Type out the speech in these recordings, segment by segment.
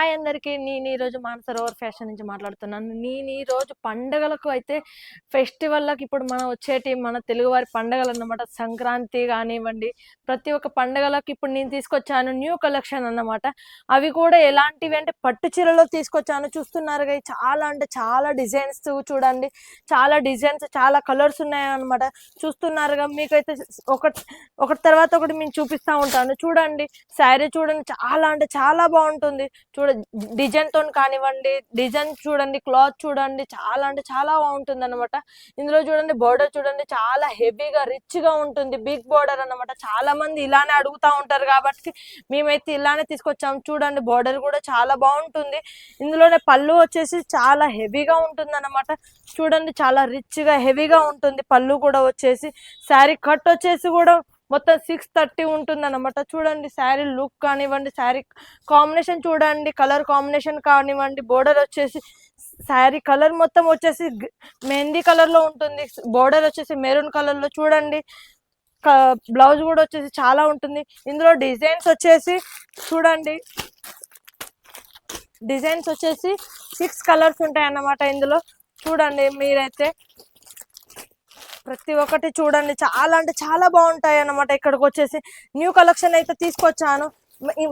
Hi అందరికీ. నేను ఈరోజు మానసరోవర్ ఫ్యాషన్ నుంచి మాట్లాడుతున్నాను. నేను ఈరోజు పండగలకు అయితే ఫెస్టివల్లకు ఇప్పుడు మనం వచ్చేటి మన తెలుగువారి పండగలు అన్నమాట సంక్రాంతి కానివ్వండి ప్రతి ఒక్క పండగలకు ఇప్పుడు నేను తీసుకొచ్చాను న్యూ కలెక్షన్ అన్నమాట. అవి కూడా ఎలాంటివి అంటే పట్టు చీరలో తీసుకొచ్చాను. చూస్తున్నారు కదా చాలా అంటే చాలా డిజైన్స్ చూడండి. చాలా డిజైన్స్ చాలా కలర్స్ ఉన్నాయన్నమాట. చూస్తున్నారుగా మీకైతే ఒకటి ఒకటి తర్వాత ఒకటి మేము చూపిస్తూ ఉంటాను. చూడండి శారీ చూడండి చాలా అంటే చాలా బాగుంటుంది. చూడ డిజైన్తో కానివ్వండి డిజైన్ చూడండి క్లాత్ చూడండి చాలా అంటే చాలా బాగుంటుంది అనమాట ఇందులో చూడండి బోర్డర్ చూడండి చాలా హెవీగా రిచ్గా ఉంటుంది. బిగ్ బోర్డర్ అన్నమాట. చాలా మంది ఇలానే అడుగుతా ఉంటారు కాబట్టి మేమైతే ఇలానే తీసుకొచ్చాము చూడండి బోర్డర్ కూడా చాలా బాగుంటుంది. ఇందులోనే పళ్ళు వచ్చేసి చాలా హెవీగా ఉంటుంది అనమాట చూడండి చాలా రిచ్గా హెవీగా ఉంటుంది. పళ్ళు కూడా వచ్చేసి శారీ కట్ వచ్చేసి కూడా మొత్తం సిక్స్ థర్టీ ఉంటుంది అనమాట చూడండి శారీ లుక్ కానివ్వండి శారీ కాంబినేషన్ చూడండి కలర్ కాంబినేషన్ కానివ్వండి బోర్డర్ వచ్చేసి శారీ కలర్ మొత్తం వచ్చేసి మెహందీ కలర్లో ఉంటుంది. బోర్డర్ వచ్చేసి మెరూన్ కలర్లో చూడండి. బ్లౌజ్ కూడా వచ్చేసి చాలా ఉంటుంది. ఇందులో డిజైన్స్ వచ్చేసి చూడండి. డిజైన్స్ వచ్చేసి సిక్స్ కలర్స్ ఉంటాయి అన్నమాట ఇందులో. చూడండి మీరైతే ప్రతి ఒక్కటి చూడండి. చాలా అంటే చాలా బాగుంటాయి అన్నమాట ఇక్కడికి వచ్చేసి న్యూ కలెక్షన్ అయితే తీసుకొచ్చాను.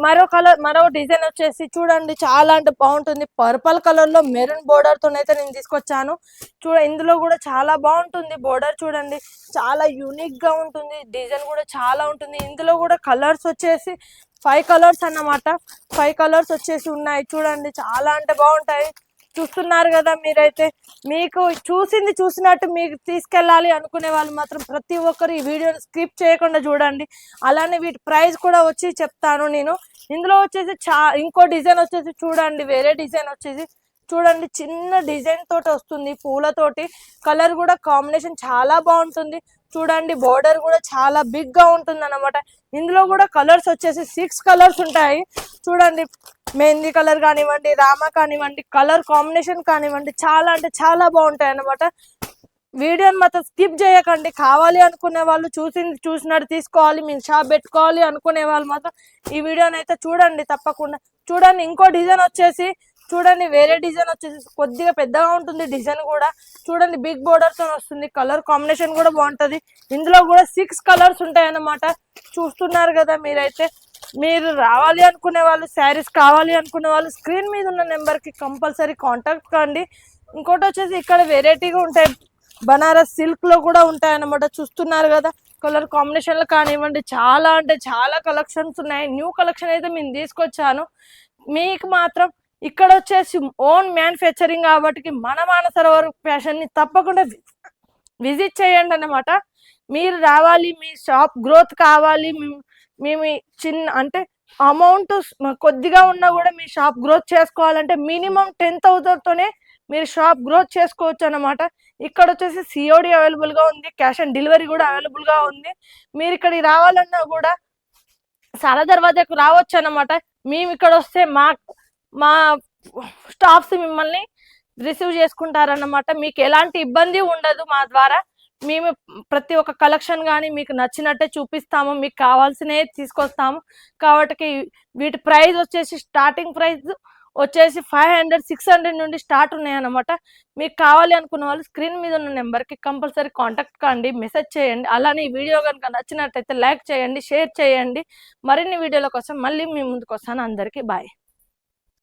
మరో కలర్ మరో డిజైన్ వచ్చేసి చూడండి. చాలా అంటే బాగుంటుంది. పర్పల్ కలర్లో మెరూన్ బోర్డర్తో అయితే నేను తీసుకొచ్చాను. చూడ ఇందులో కూడా చాలా బాగుంటుంది బోర్డర్ చూడండి. చాలా యూనిక్గా ఉంటుంది. డిజైన్ కూడా చాలా ఉంటుంది. ఇందులో కూడా కలర్స్ వచ్చేసి ఫైవ్ కలర్స్ అన్నమాట. ఫైవ్ కలర్స్ వచ్చేసి ఉన్నాయి చూడండి. చాలా అంటే బాగుంటాయి. చూస్తున్నారు కదా మీరైతే. మీకు చూసింది చూసినట్టు మీకు తీసుకెళ్ళాలి అనుకునే వాళ్ళు మాత్రం ప్రతి ఒక్కరు ఈ వీడియోని స్కిప్ చేయకుండా చూడండి. అలానే వీటి ప్రైస్ కూడా వచ్చి చెప్తాను నేను. ఇందులో వచ్చేసి చా ఇంకో డిజైన్ వచ్చేసి చూడండి వేరే డిజైన్ వచ్చేసి చూడండి చిన్న డిజైన్ తోటి వస్తుంది పూలతోటి కలర్ కూడా కాంబినేషన్ చాలా బాగుంటుంది. చూడండి బోర్డర్ కూడా చాలా బిగ్గా ఉంటుంది అనమాట ఇందులో కూడా కలర్స్ వచ్చేసి సిక్స్ కలర్స్ ఉంటాయి. చూడండి మెహందీ కలర్ కానివ్వండి రామ కానివ్వండి కలర్ కాంబినేషన్ కానివ్వండి చాలా అంటే చాలా బాగుంటాయి అన్నమాట. వీడియోని మాత్రం స్కిప్ చేయకండి. కావాలి అనుకునే వాళ్ళు చూసింది చూసినట్టు తీసుకోవాలి మీరు షాప్ పెట్టుకోవాలి అనుకునే వాళ్ళు మాత్రం ఈ వీడియోని అయితే చూడండి తప్పకుండా. చూడండి ఇంకో డిజైన్ వచ్చేసి చూడండి వేరే డిజైన్ వచ్చేసి కొద్దిగా పెద్దగా ఉంటుంది డిజైన్ కూడా. చూడండి బిగ్ బోర్డర్తో వస్తుంది కలర్ కాంబినేషన్ కూడా బాగుంటది. ఇందులో కూడా సిక్స్ కలర్స్ ఉంటాయి అన్నమాట చూస్తున్నారు కదా మీరైతే. మీరు రావాలి అనుకునే వాళ్ళు శారీస్ కావాలి అనుకునే వాళ్ళు స్క్రీన్ మీద ఉన్న నెంబర్కి కంపల్సరీ కాంటాక్ట్ కండి. ఇంకోటి వచ్చేసి ఇక్కడ వెరైటీగా ఉంటాయి. బనారస్ సిల్క్లో కూడా ఉంటాయన్నమాట. చూస్తున్నారు కదా కలర్ కాంబినేషన్లు కానివ్వండి చాలా అంటే చాలా కలెక్షన్స్ ఉన్నాయి. న్యూ కలెక్షన్ అయితే మేము తీసుకొచ్చాను. మీకు మాత్రం ఇక్కడ వచ్చేసి ఓన్ మ్యానుఫ్యాక్చరింగ్ కాబట్టి మన మానసరోవర్ ఫ్యాషన్ని తప్పకుండా విజిట్ చేయండి అన్నమాట. మీరు రావాలి మీ షాప్ గ్రోత్ కావాలి మేము చిన్న అంటే అమౌంట్ కొద్దిగా ఉన్నా కూడా మీ షాప్ గ్రోత్ చేసుకోవాలంటే మినిమం టెన్ తోనే మీరు షాప్ గ్రోత్ చేసుకోవచ్చు అనమాట ఇక్కడ వచ్చేసి సిఓడి అవైలబుల్గా ఉంది క్యాష్ ఆన్ డెలివరీ కూడా అవైలబుల్గా ఉంది. మీరు ఇక్కడికి రావాలన్నా కూడా సాలా దర్వాజాకు రావచ్చు అన్నమాట. మేము ఇక్కడ వస్తే మా మా స్టాఫ్స్ మిమ్మల్ని రిసీవ్ చేసుకుంటారన్నమాట. మీకు ఎలాంటి ఇబ్బంది ఉండదు మా ద్వారా. మేము ప్రతి ఒక్క కలెక్షన్ కానీ మీకు నచ్చినట్టే చూపిస్తాము మీకు కావాల్సినవి తీసుకొస్తాము. కాబట్టి వీటి ప్రైస్ వచ్చేసి స్టార్టింగ్ ప్రైస్ వచ్చేసి ఫైవ్ హండ్రెడ్ సిక్స్ హండ్రెడ్ నుండి స్టార్ట్ ఉన్నాయన్నమాట. మీకు కావాలి అనుకున్న వాళ్ళు స్క్రీన్ మీద ఉన్న నెంబర్కి కంపల్సరీ కాంటాక్ట్ కండి మెసేజ్ చేయండి. అలానే ఈ వీడియో కనుక నచ్చినట్టయితే లైక్ చేయండి షేర్ చేయండి. మరిన్ని వీడియోల కోసం మళ్ళీ మీ ముందుకు వస్తాను. అందరికీ బాయ్.